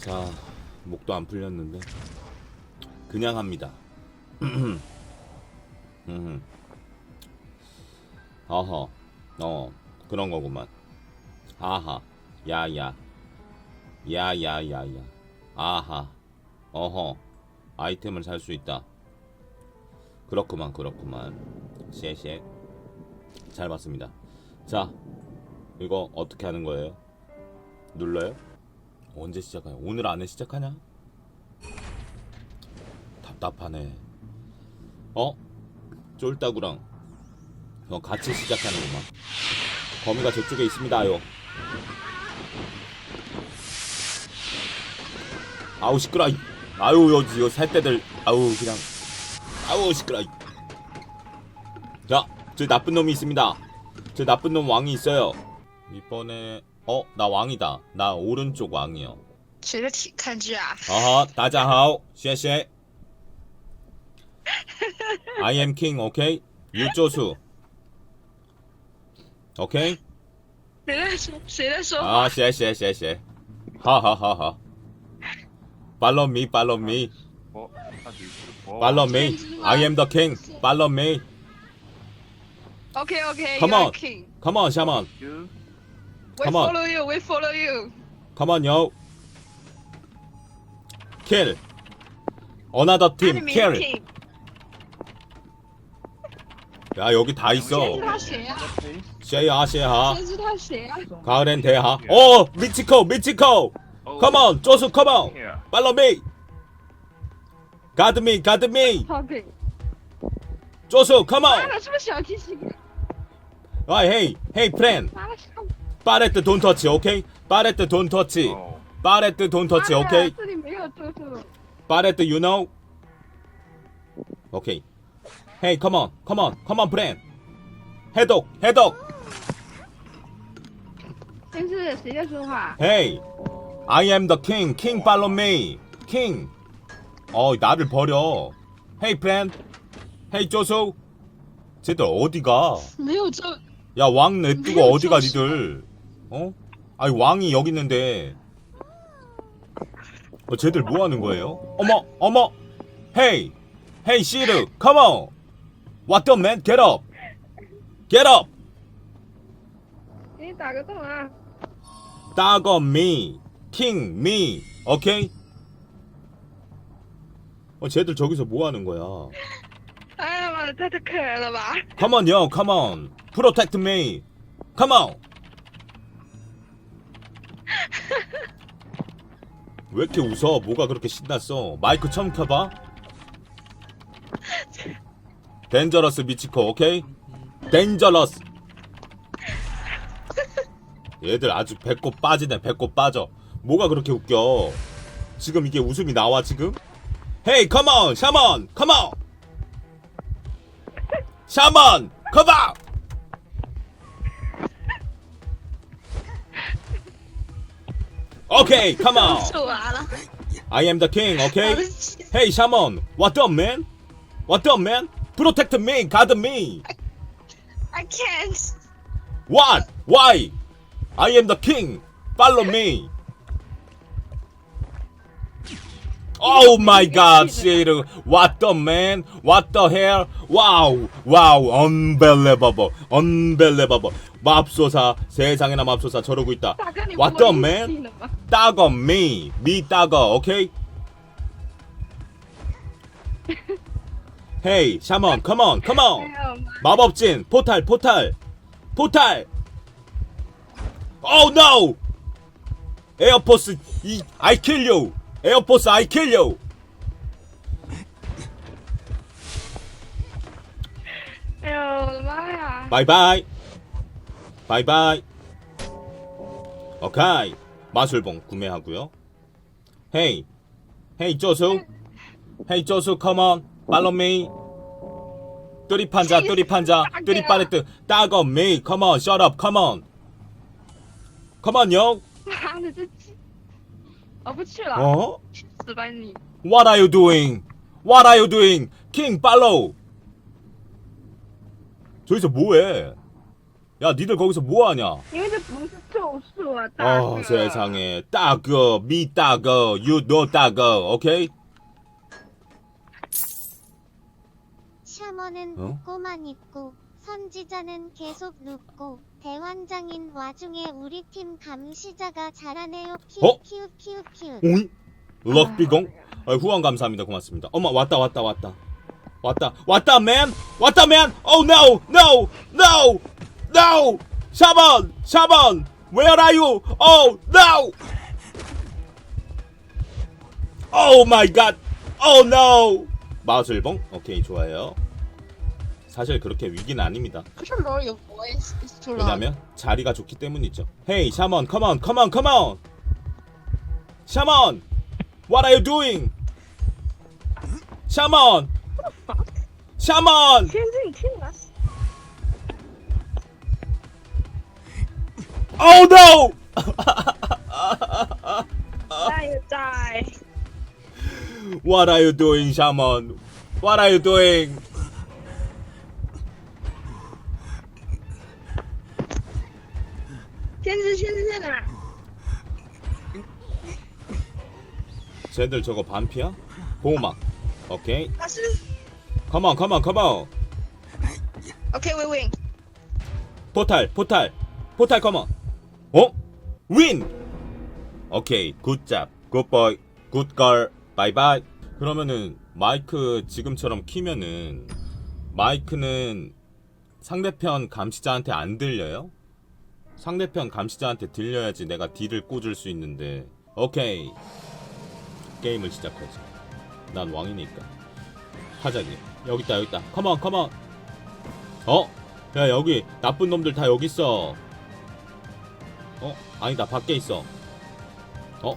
자, 목도 안 풀렸는데 그냥 합니다. 음. 어허, 어 그런 거구만. 아하, 야야, 야야야야, 아하, 어허, 아이템을 살 수 있다. 그렇구만, 그렇구만. 쉐쉐. 잘 봤습니다. 자, 이거 어떻게 하는 거예요? 눌러요? 언제 시작하냐? 오늘 안에 시작하냐? 답답하네. 어? 쫄따구랑 어, 같이 시작하는구만. 거미가 저쪽에 있습니다요. 아우 시끄러. 이 아유 여기 요 살때들 아우 그냥 아우 시끄러. 이 자, 저 나쁜 놈이 있습니다. 저 나쁜 놈 왕이 있어요. 이번에 어, 나 왕이다. 나 오른쪽 왕이요. 谁的体看剧啊？ 아하, 大家好,谢谢. I am king, okay? 유조수. Okay? 谁在说？谁在说？ 아, 谢谢,谢谢. 하하하하. Follow me, follow me. 我他只是我 Follow me. I am the king. Follow me. OK OK。 Come on. King. Come on, shaman. you We Come on. follow you. We follow you. Come on, yo. Kill. Another team, Enemy kill. king. 야, 여기 다 谁 있어. 知他谁呀？ 쉐야, 쉐야. 谁知他谁呀？ 가을엔 대하. 어, 미치코, 미치코. Come on, 조수, come on. here Follow me. Guard me, guard me. 好给。 조수, come 妈 on. 的，是不是小提琴？ 아, hey, hey, friend. 妈的，上 빠레트 don't touch, okay? 빠레트 don't touch. 哦 빠레트 don't touch, 妈的 okay? 这里没有猪猪。 빠레트, you know? Okay. Hey, come on, come on, come on, friend. 해독, 해독. 但是谁在说话？ Hey, I am the king. King, follow me. King. 어, 나를 버려. Hey, friend. Hey, 조수. 쟤들 어디가? 没有猪。 야, 왕 냅두고 왜요, 어디가 조수? 니들? 어? 아니, 왕이 여기 있는데. 어, 쟤들 뭐 하는 거예요? 어머, 어머. Hey, hey, 시르, come on. What the man? Get up. Get up. 给你打个洞啊！ 따거 me, king me, 오케이? 어, 쟤들 저기서 뭐 하는 거야? 哎呀妈的，太太可爱了吧！ Come on, yo, come on, protect me, come on. 왜 이렇게 웃어? 뭐가 그렇게 신났어? 마이크 처음 켜봐? 덴저러스 미치코, 오케이? 덴저러스. 얘들 아주 배꼽 빠지네, 배꼽 빠져. 뭐가 그렇게 웃겨? 지금 이게 웃음이 나와, 지금? 헤이, 컴온, 샤먼, 컴온! 샤먼, 컴온! Okay, come on. I am the king, okay? Oh, hey, Shaman, what up, man? What up, man? Protect me, guard me. I, I can't. What? Why? I am the king. Follow me. Oh my god, shit. What the man? What the hell? Wow. Wow. Unbelievable. Unbelievable. 맙소사. 세상에나 맙소사 저러고 있다. What the man? 따거 me. 미 따거. 오케이? Hey, 샤먼. Come on. Come on. 마법진. 포탈. 포탈. 포탈. Oh no. 에어포스 이 I kill you. 에어포스 아이 킬요 얼마야? 바이바이. 바이바이. 오케이. 마술봉 구매하고요. 헤이. 헤이 쪼수. 헤이 쪼수 컴온 팔로우 미 뚜리판자 뚜리판자 뚜리파레트. 따검 미 컴온 셧업 컴온 컴온 요 아, 我不去了， 어? 去死吧你！ What are you doing? What are you doing? King, follow. 저기서 뭐해? 야 니들 거기서 뭐하냐 因为这不是咒术啊，大 아 哥。 세상에 따거 미 따거 유노 따거 오케이 샤머는 어? 웃고만 있고 선지자는 계속 눕고 대환장인 와중에 우리 팀 감시자가 잘하네요. 어? 키우 키우. 오이 럭비공? 아, 후원 감사합니다. 고맙습니다. 엄마 왔다 왔다 왔다. 왔다. 왔다 맨! 왔다 맨! Oh no no no no! 샤먼 샤먼 where are you? Oh no! Oh my god! Oh no! 마술봉? 오케이 좋아요 사실 그렇게 위기는 아닙니다. 컨트롤 롤 이거 뭐해? 스톨라. 왜냐면 자리가 좋기 때문이죠. 헤이 샤먼 컴온 컴온 컴온 샤먼 What are you doing? 샤먼 샤먼 캔슬 캔나. Oh no! 나이 die. What are you doing, 샤먼? What are you doing? 天之天之在哪？ 쟤들 저거 반피야? 보호막. 오케이. 他是 Come on, come on, come on. OK we win。 포탈, 포탈, 포탈, come on. 어? 윈! 오케이, 굿잡, 굿보이, 굿걸, 바이바이. 그러면은 마이크 지금처럼 키면은 마이크는 상대편 감시자한테 안 들려요? 상대편 감시자한테 들려야지 내가 딜을 꽂을 수 있는데. 오케이. 게임을 시작하지 난 왕이니까. 하자기 여기 있다 여기 있다. 컴온 컴온 어? 야 여기 나쁜 놈들 다 여기 있어. 어? 아니다 밖에 있어. 어?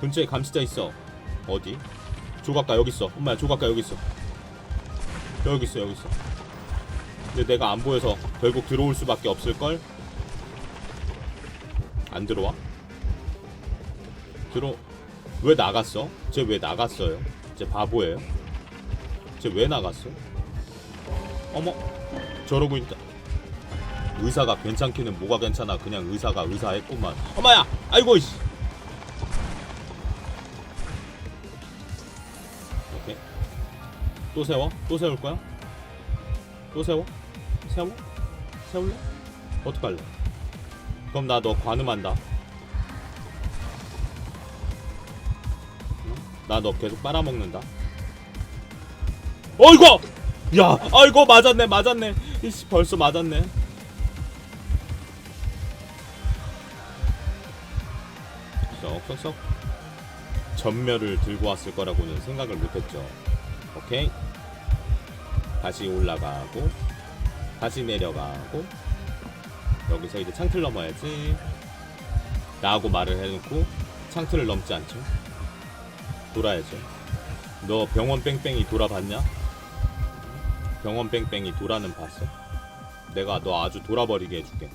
근처에 감시자 있어. 어디? 조각가 여기 있어. 엄마야 조각가 여기 있어. 여기 있어 여기 있어. 근데 내가 안 보여서 결국 들어올 수밖에 없을걸? 안 들어와? 들어 왜 나갔어? 쟤 왜 나갔어요? 쟤 바보예요? 쟤 왜 나갔어? 어머 저러고 있다 의사가 괜찮기는 뭐가 괜찮아 그냥 의사가 의사했구만 엄마야 아이고 이씨 오케이 또 세워? 또 세울 거야? 또 세워? 세워? 세울래? 어떡할래? 그럼 나 너 관음한다. 나 너 계속 빨아먹는다. 어이구! 야 아이고 맞았네 맞았네. 이씨 벌써 맞았네. 쏙쏙쏙 전멸을 들고 왔을 거라고는 생각을 못했죠. 오케이. 다시 올라가고 다시 내려가고 여기서 이제 창틀 넘어야지 나하고 말을 해놓고 창틀을 넘지 않죠 돌아야죠 너 병원 뺑뺑이 돌아봤냐? 병원 뺑뺑이 돌아는 봤어 내가 너 아주 돌아버리게 해줄게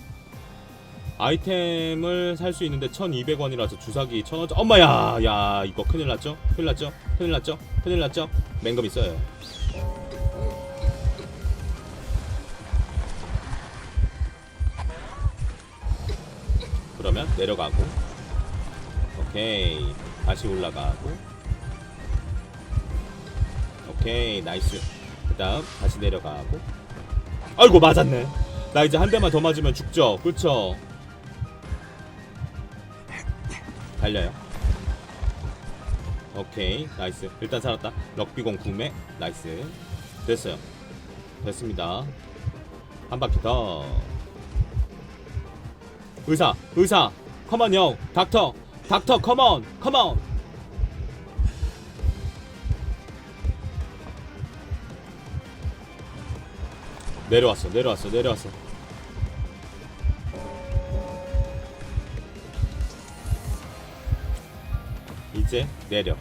아이템을 살 수 있는데 1200원이라서 주사기 1000원 엄마야 야 이거 큰일 났죠? 큰일 났죠? 큰일 났죠? 큰일 났죠? 맹금 있어요 그러면 내려가고. 오케이. 다시 올라가고. 오케이. 나이스. 그 다음 다시 내려가고. 아이고 맞았네. 나 이제 한 대만 더 맞으면 죽죠. 그쵸? 달려요. 오케이. 나이스. 일단 살았다. 럭비공 구매 나이스. 됐어요. 됐습니다. 한 바퀴 더 의사 의사 컴온 형 닥터 닥터 컴온 컴온. 내려왔어 내려왔어 내려왔어. 이제 내려.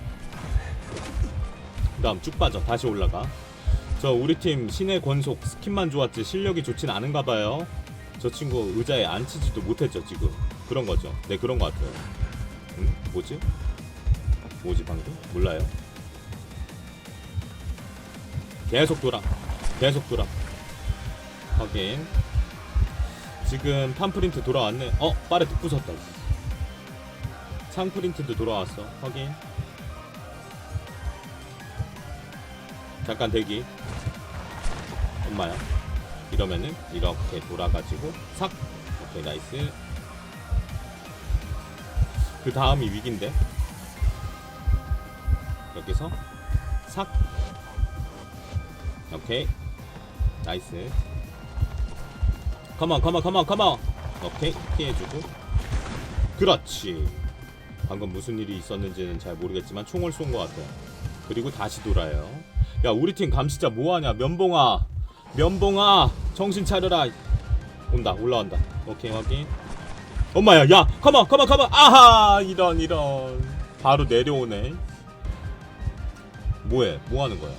그 다음 쭉 빠져. 다시 올라가. 저 우리 팀 신의 권속 스킨만 좋았지 실력이 좋진 않은가 봐요 저 친구 의자에 앉히지도 못했죠 지금. 그런 거죠. 네 그런 거 같아요. 응? 뭐지? 뭐지 방금? 몰라요. 계속 돌아. 계속 돌아. 확인. 지금 팜프린트 돌아왔네. 어 빠레트 부쉈다. 상프린트도 돌아왔어. 확인. 잠깐 대기. 엄마야 이러면은 이렇게 돌아가지고 삭! 오케이 나이스. 그 다음이 위기인데? 여기서 삭! 오케이. 나이스. 컴온 컴온 컴온 컴온! 오케이 피해주고. 그렇지. 방금 무슨 일이 있었는지는 잘 모르겠지만 총을 쏜 것 같아요. 그리고 다시 돌아요. 야 우리 팀 감시자 뭐하냐? 면봉아 면봉아 정신 차려라. 온다 올라온다. 오케이 확인. 엄마야 야 컴온 컴온 컴온. 아하 이런 이런. 바로 내려오네. 뭐해? 뭐하는 거야?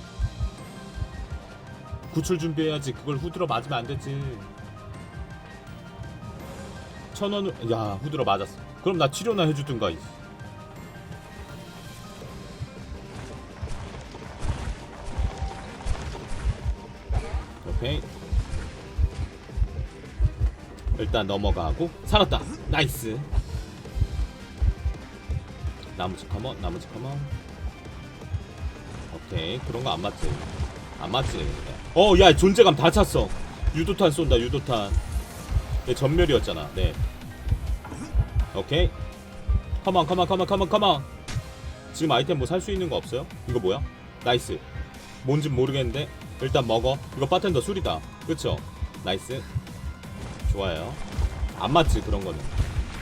구출 준비해야지. 그걸 후드러 맞으면 안 되지. 천 원을 야 후드러 맞았어. 그럼 나 치료나 해주든가 오케이. 일단 넘어가고 살았다. 나이스. 나머지 커먼 나머지 커먼 오케이. 그런 거 안 맞지? 안 맞지? 어야 존재감 다 찼어. 유도탄 쏜다 유도탄. 얘 전멸이었잖아. 네. 오케이. 컴온 컴온 컴온 컴온 컴온 지금 아이템 뭐 살 수 있는 거 없어요? 이거 뭐야? 나이스. 뭔진 모르겠는데 일단 먹어. 이거 바텐더 술이다. 그쵸? 나이스. 좋아요. 안 맞지 그런 거는.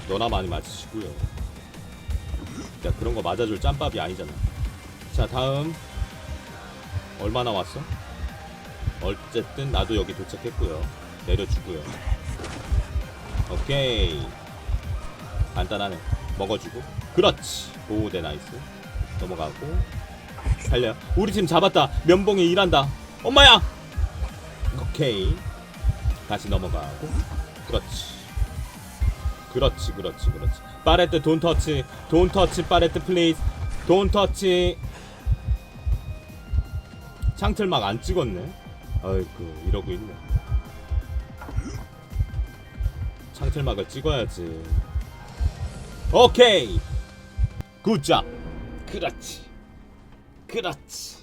너나 많이 맞으시고요. 야 그런 거 맞아줄 짬밥이 아니잖아. 자 다음. 얼마나 왔어? 어쨌든 나도 여기 도착했고요. 내려주고요. 오케이. 간단하네. 먹어주고. 그렇지. 오네 나이스. 넘어가고. 달려. 우리 팀 잡았다. 면봉이 일한다 엄마야! 오케이. 다시 넘어가고. 그렇지. 그렇지 그렇지 그렇지. 파레트 돈 터치 돈 터치 파레트 플리즈 돈 터치 창틀막 안 찍었네. 아이고 이러고 있네. 창틀막을 찍어야지. 오케이. 굿잡 그렇지. 그렇지